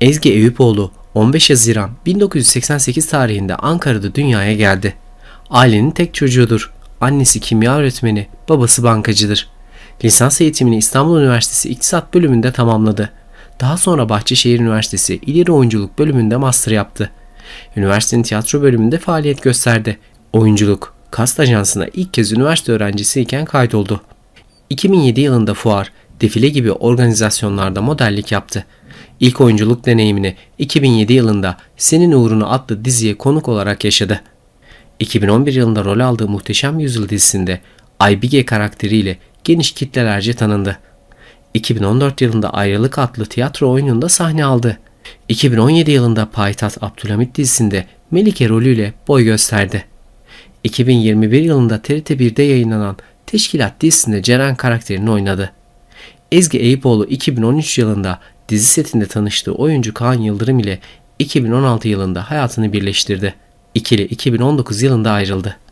Ezgi Eyüpoğlu 15 Haziran 1988 tarihinde Ankara'da dünyaya geldi. Ailenin tek çocuğudur. Annesi kimya öğretmeni, babası bankacıdır. Lisans eğitimini İstanbul Üniversitesi İktisat bölümünde tamamladı. Daha sonra Bahçeşehir Üniversitesi İleri Oyunculuk bölümünde master yaptı. Üniversitenin tiyatro bölümünde faaliyet gösterdi. Oyunculuk, kast ajansına ilk kez üniversite öğrencisiyken kaydoldu. 2007 yılında fuar, defile gibi organizasyonlarda modellik yaptı. İlk oyunculuk deneyimini 2007 yılında Senin Uğruna adlı diziye konuk olarak yaşadı. 2011 yılında rol aldığı Muhteşem Yüzyıl dizisinde Aybige karakteriyle geniş kitlelerce tanındı. 2014 yılında Ayrılık adlı tiyatro oyununda sahne aldı. 2017 yılında Payitaht Abdülhamit dizisinde Melike rolüyle boy gösterdi. 2021 yılında TRT1'de yayınlanan Teşkilat dizisinde Ceren karakterini oynadı. Ezgi Eyüpoğlu 2013 yılında dizi setinde tanıştığı oyuncu Kaan Yıldırım ile 2016 yılında hayatını birleştirdi. İkili 2019 yılında ayrıldı.